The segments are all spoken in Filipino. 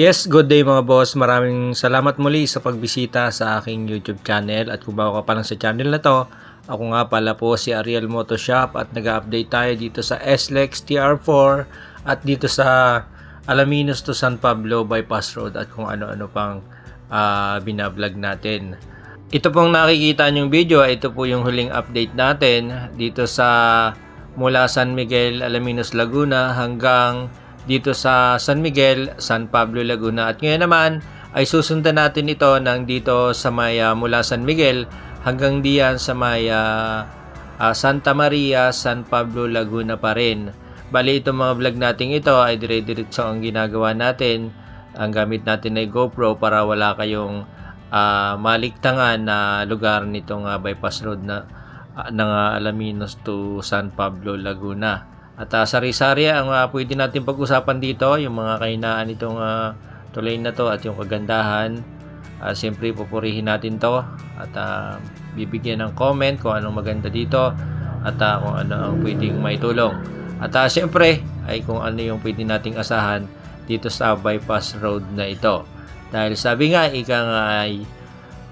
Yes, good day mga boss. Maraming salamat muli sa pagbisita sa aking YouTube channel at kung bago ka pa lang sa channel na to, ako nga pala po si Ariel Motoshop at nag-update tayo dito sa SLEX TR4 at dito sa Alaminos to San Pablo Bypass Road at kung ano-ano pang ah, binablog natin. Ito pong nakikita nyong video, ito po yung huling update natin dito sa mula San Miguel, Alaminos, Laguna hanggang dito sa San Miguel, San Pablo, Laguna. At ngayon naman ay susundan natin ito ng dito sa may mula San Miguel hanggang diyan sa may ah, ah, Santa Maria, San Pablo, Laguna pa rin. Bali itong mga vlog natin ito ay dire-diretso ang ginagawa natin. Ang gamit natin ay GoPro para wala kayong ah, maliktangan na lugar nitong ah, bypass road na ng Alaminos to San Pablo, Laguna. At uh, sari-sari ang ah, pwede natin pag-usapan dito, yung mga kahinaan nitong ah, tulay na to at yung kagandahan. Ah, Siyempre, pupurihin natin to at ah, bibigyan ng comment kung anong maganda dito at ah, kung ano ang pwedeng maitulong. At uh, siyempre, ay kung ano yung pwede nating asahan dito sa bypass road na ito. Dahil sabi nga, ika nga ay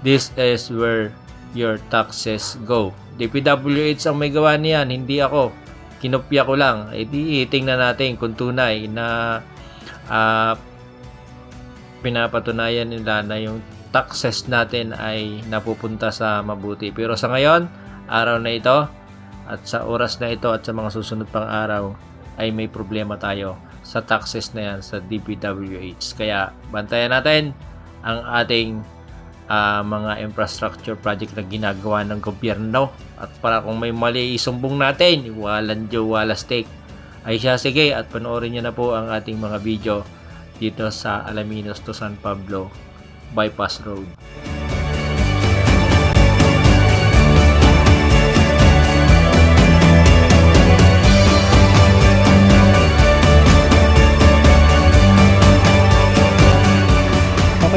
this is where your taxes go. DPWH ang may gawa niyan, hindi ako. Kinopya ko lang. E di tingnan natin kung tunay na ah, pinapatunayan nila na yung taxes natin ay napupunta sa mabuti. Pero sa ngayon, araw na ito, at sa oras na ito at sa mga susunod pang araw, ay may problema tayo sa taxes na yan sa DPWH. Kaya bantayan natin ang ating ah, mga infrastructure project na ginagawa ng gobyerno. At para kung may mali isumbong natin, walang Joe, wala steak. Ay siya, sige, at panoorin niyo na po ang ating mga video dito sa Alaminos to San Pablo Bypass Road.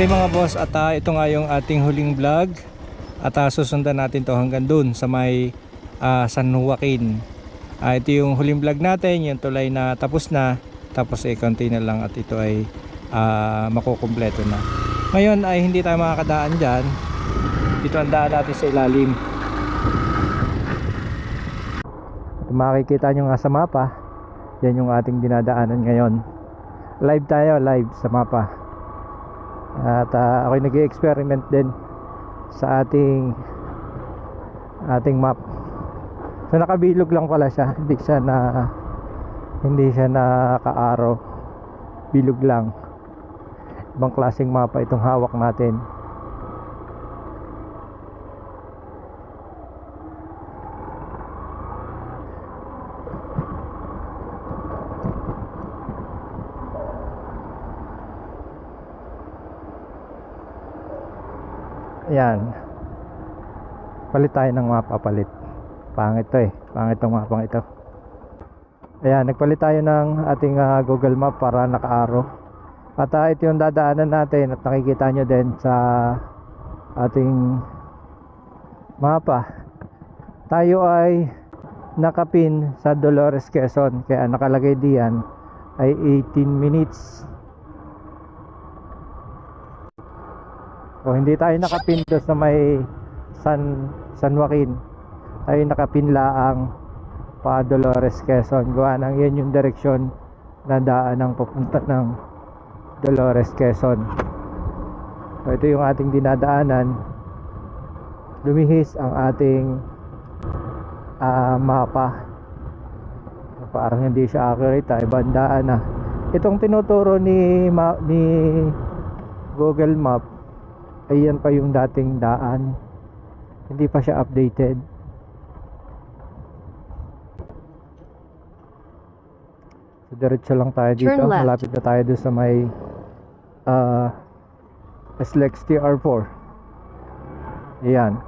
Okay mga boss, at ah, ito nga yung ating huling vlog at ah, susundan natin to hanggang dun sa may ah, San Joaquin. Ah, ito yung huling vlog natin, yung tulay na tapos na, tapos eh konti na lang at ito ay ah, makukumpleto na. Ngayon ay hindi tayo makakadaan dyan, dito ang daan natin sa ilalim. Makikita nyo nga sa mapa, yan yung ating dinadaanan ngayon. Live tayo, live sa mapa. At uh, ako'y nag experiment din sa ating ating map. So nakabilog lang pala siya, hindi siya na hindi siya naka-arrow. Bilog lang. Ibang klaseng mapa itong hawak natin. Ayan. Palit tayo ng mapa, palit. Pangit to eh. Pangit tong mapang ito. Ayan, nagpalit tayo ng ating ah, Google Map para naka-arrow. At ah, ito yung dadaanan natin at nakikita nyo din sa ating mapa. Tayo ay nakapin sa Dolores, Quezon. Kaya nakalagay diyan ay 18 minutes O hindi tayo nakapin doon sa may San San Joaquin. Ay nakapin laang pa Dolores Quezon. Gawa nang yan yung direksyon na daan ng papunta ng Dolores Quezon. So ito yung ating dinadaanan. Lumihis ang ating ah, mapa. Parang hindi siya accurate, ay bandaan na. Itong tinuturo ni ma- ni Google Map ayan pa yung dating daan. Hindi pa siya updated. So diretso lang tayo dito. Malapit na tayo doon sa may uh, SLEX TR4 ayan.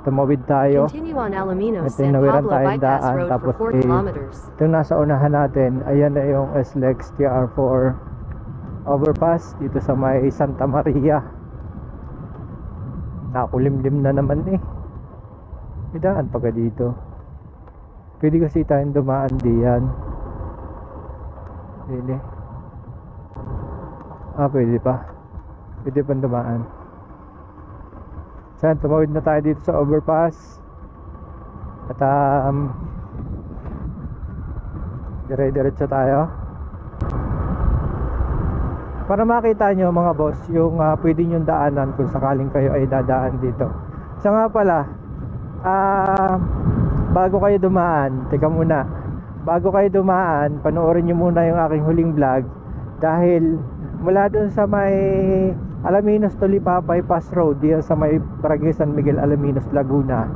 Tumawid tayo. Continue on Alaminos Ito yung San nawiran Pablo tayong daan, tapos 4 eh, kilometers. ito nasa unahan natin ayan na yung SLEX TR4 overpass dito sa may Santa Maria nakulimlim na naman eh may daan pa ka dito pwede kasi tayong dumaan diyan Pwede. Ah, pwede pa. Pwede pa dumaan. Saan, tumawid na tayo dito sa overpass. At um, dire-diretso tayo. Para makita nyo mga boss, yung uh, pwede nyo daanan kung sakaling kayo ay dadaan dito. Siya nga pala, ah, bago kayo dumaan, teka muna, bago kayo dumaan, panoorin nyo muna yung aking huling vlog dahil mula dun sa may Alaminos Tulipapay Pass Road, diyan sa may Barangay San Miguel Alaminos Laguna.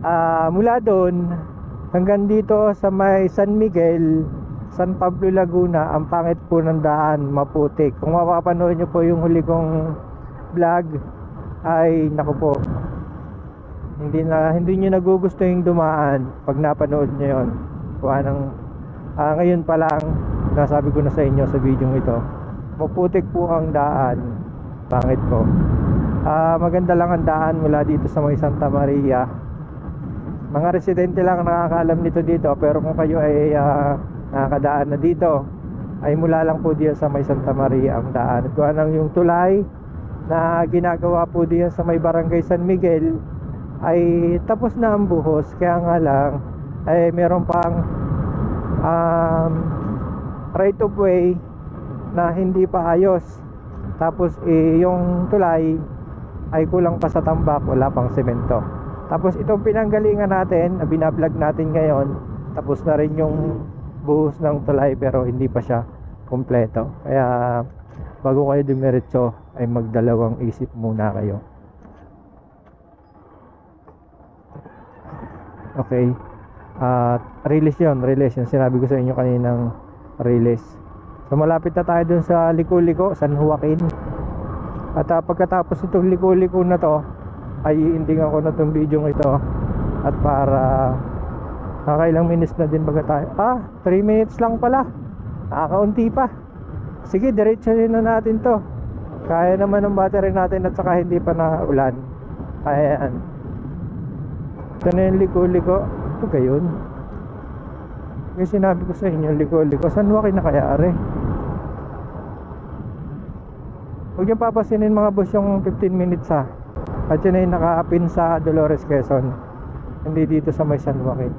Ah, mula doon hanggang dito sa may San Miguel, San Pablo Laguna, ang pangit po ng daan, maputik. Kung mapapanood nyo po yung huli kong vlog, ay naku po, hindi na hindi niyo nagugusto yung dumaan pag napanood niyo yon. Kuha ng ah, ngayon pa lang nasabi ko na sa inyo sa video ito. Maputik po ang daan. Pangit po. Ah, maganda lang ang daan mula dito sa may Santa Maria. Mga residente lang ang nakakaalam nito dito pero kung kayo ay ah, nakakadaan na dito. Ay mula lang po diyan sa may Santa Maria ang daan. At kuha ng yung tulay na ginagawa po diyan sa may Barangay San Miguel ay tapos na ang buhos. Kaya nga lang ay meron pang um, right of way na hindi pa ayos. Tapos eh, yung tulay ay kulang pa sa tambak wala pang semento. Tapos itong pinanggalingan natin na binablog natin ngayon tapos na rin yung buhos ng tulay pero hindi pa siya kompleto kaya bago kayo dumiretso ay magdalawang isip muna kayo Okay. At release yun, release yun. Sinabi ko sa inyo kaninang release. So malapit na tayo dun sa Liko-Liko, San Joaquin. At ah, pagkatapos itong Liko-Liko na to, ay i-ending ako na itong video ito. At para nakailang minutes na din baga tayo. Ah, 3 minutes lang pala. Nakakaunti pa. Sige, diretso na natin to. Kaya naman ng battery natin at saka hindi pa na ulan. Ayan. Ito na yung liko-liko. Ito gayon. Kasi sinabi ko sa inyo, liko-liko. Na kaya are? Huwag niyo papasinin mga boss yung 15 minutes ha. At yun ay nakaapin sa Dolores Quezon. Hindi dito sa may San Joaquin.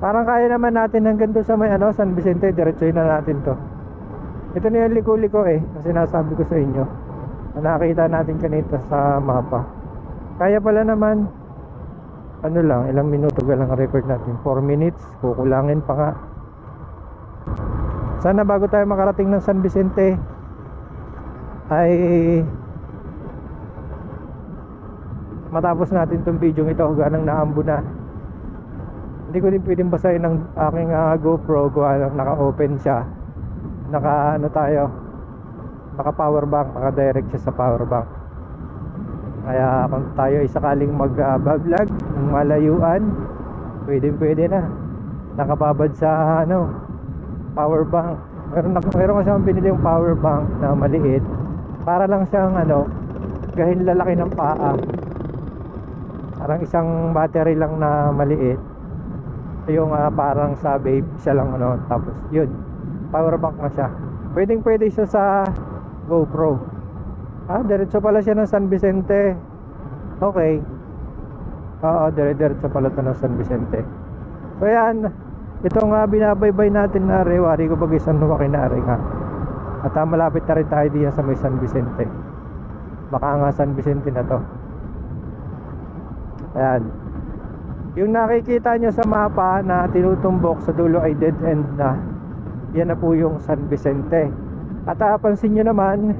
Parang kaya naman natin hanggang doon sa may ano, San Vicente. Diretsoy na natin to. Ito na yung liko-liko eh. Kasi sinasabi ko sa inyo. Na nakita natin kanito sa mapa. Kaya pala naman ano lang, ilang minuto ka lang record natin 4 minutes, kukulangin pa nga sana bago tayo makarating ng San Vicente ay matapos natin tong video ito ganang naambo na hindi ko din pwedeng basahin ng aking ah, GoPro gawa ng naka-open siya naka ano tayo naka power bank, naka direct siya sa power bank kaya kung tayo ay sakaling mag-vlog ng malayuan, pwede pwede na. Nakababad sa ano, power bank. Meron, meron kasi akong binili yung power bank na maliit. Para lang siyang ano, gahin lalaki ng paa. Parang isang battery lang na maliit. Yung ah, parang sa vape siya lang ano, tapos yun. Power bank na siya. Pwedeng pwede siya sa GoPro. Ah, diretso pala siya ng San Vicente. Okay. Oo, dire-diretso pala ito ng San Vicente. So yan, ito nga binabaybay natin na rewari ko bagay San Joaquin na nga. At ah, malapit na rin tayo diyan sa may San Vicente. Baka nga San Vicente na to. Ayan. Yung nakikita nyo sa mapa na tinutumbok sa dulo ay dead end na. Yan na po yung San Vicente. At ah, pansin nyo naman,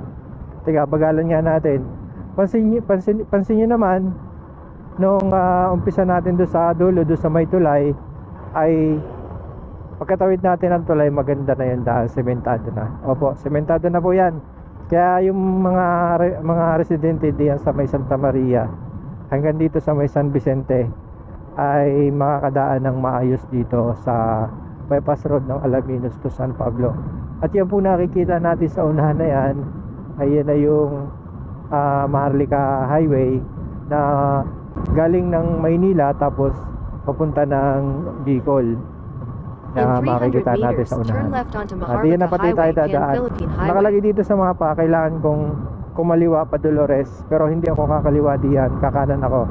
Teka, bagalan nga natin. Pansin, nyo- pansin, pansin nyo naman, nung ah, umpisa natin doon sa dulo, doon sa may tulay, ay pagkatawid natin ng tulay, maganda na yan dahil sementado na. Opo, sementado na po yan. Kaya yung mga mga residente diyan sa may Santa Maria, hanggang dito sa may San Vicente, ay makakadaan ng maayos dito sa bypass road ng Alaminos to San Pablo. At yan po nakikita natin sa unahan na yan, ayan na yung ah, Maharlika Highway na galing ng Maynila tapos papunta ng Bicol na In 300 makikita natin sa unahan. At yun na pati tayo dadaan. Nakalagay dito sa mga pa, kailangan kong kumaliwa pa Dolores, pero hindi ako kakaliwa diyan, kakanan ako.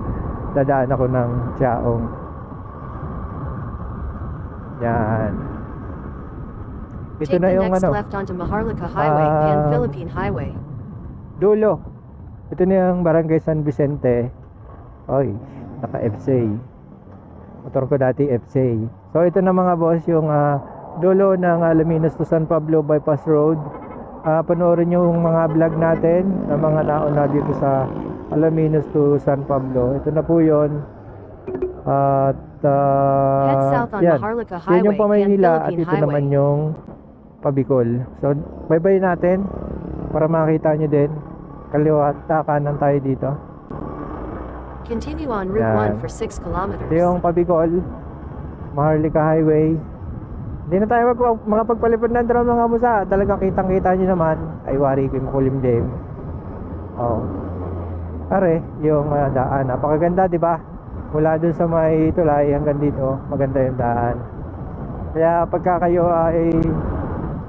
Dadaan ako ng Chaong. Yan. Ito Take na yung ano, left onto Maharlika Highway, Pan Ah. Philippine Highway. dulo. Ito na yung Barangay San Vicente. Oy, naka FCA. Motor ko dati FCA. So ito na mga boss yung ah, dulo ng Alaminos to San Pablo Bypass Road. Ah, panoorin yung mga vlog natin na mga nauna dito sa Alaminos to San Pablo. Ito na po yun. At Head south on yan. Maharlika Yan Highway, yung Pamaynila at ito naman yung Pabicol. So, bye-bye natin para makita nyo din. Kaliwa at kanan tayo dito. Continue on Route Yan. 1 for 6 kilometers. Ito yung Pabicol, Maharlika Highway. Hindi na tayo mag mga pagpalipad ng drone mga busa. Talagang kitang-kita nyo naman. Ay, wari ko yung makulimlim. Oh. Pare, yung ah, daan. Napakaganda, di ba? Mula dun sa may tulay hanggang dito, maganda yung daan. Kaya pagka kayo ay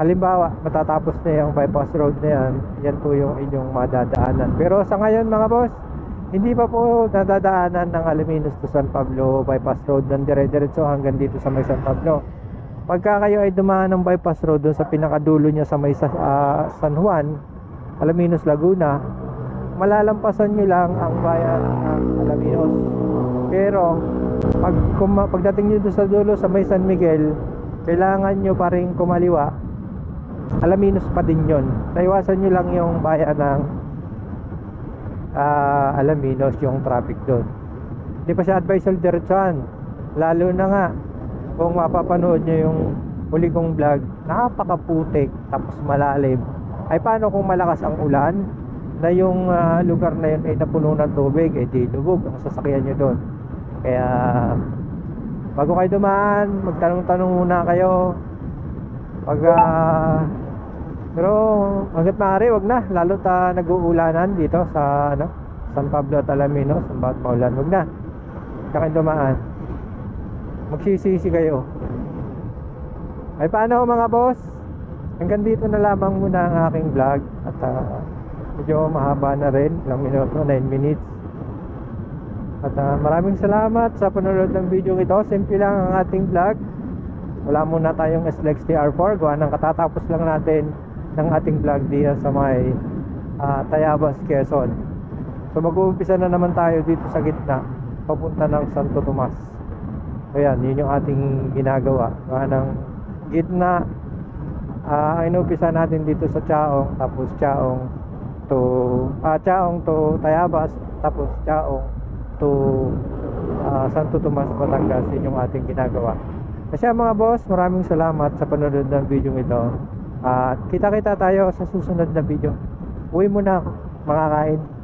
halimbawa, matatapos na yung bypass road na yan, yan po yung inyong madadaanan. Pero sa ngayon mga boss, hindi pa po nadadaanan ng Alaminos to San Pablo bypass road ng dire-diretso hanggang dito sa may San Pablo. Pagka kayo ay dumaan ng bypass road dun sa pinakadulo niya sa may ah, San Juan, Alaminos, Laguna, malalampasan nyo lang ang bayan ng Alaminos. Pero pag kuma, pagdating nyo doon sa dulo sa may San Miguel, kailangan nyo pa rin kumaliwa. Alaminos pa din yon. Naiwasan nyo lang yung bayan ng ah, Alaminos, yung traffic doon. Hindi pa siya advisal diretsuhan. Lalo na nga, kung mapapanood nyo yung huli kong vlog, napakaputik tapos malalim. Ay paano kung malakas ang ulan na yung ah, lugar na yun ay napuno ng tubig, eh di lubog ang sasakyan nyo doon. Kaya bago kayo dumaan, magtanong-tanong muna kayo. Pag ah, pero hanggat maaari, wag na. Lalo ta nag-uulanan dito sa ano, San Pablo at Alaminos, ang bawat maulan, wag na. Kaya dumaan. Magsisisi kayo. Ay paano mga boss? Hanggang dito na lamang muna ang aking vlog at ah, medyo mahaba na rin, ilang minuto, 9 minutes. At ah, maraming salamat sa panonood ng video ito. Simple lang ang ating vlog. Wala muna tayong SLEX TR4. Gawa ng katatapos lang natin ng ating vlog dito sa may ah, Tayabas, Quezon. So mag-uumpisa na naman tayo dito sa gitna papunta ng Santo Tomas. Ayan, yun yung ating ginagawa. Gawa ng gitna Ah, ang inumpisa natin dito sa Chaong, tapos Chaong to ah Chaong to Tayabas, tapos Chaong to ah, Santo Tomas, Batangas, yun yung ating ginagawa. Kasi mga boss, maraming salamat sa panonood ng video ito. At kita-kita tayo sa susunod na video. Uwi muna makakain.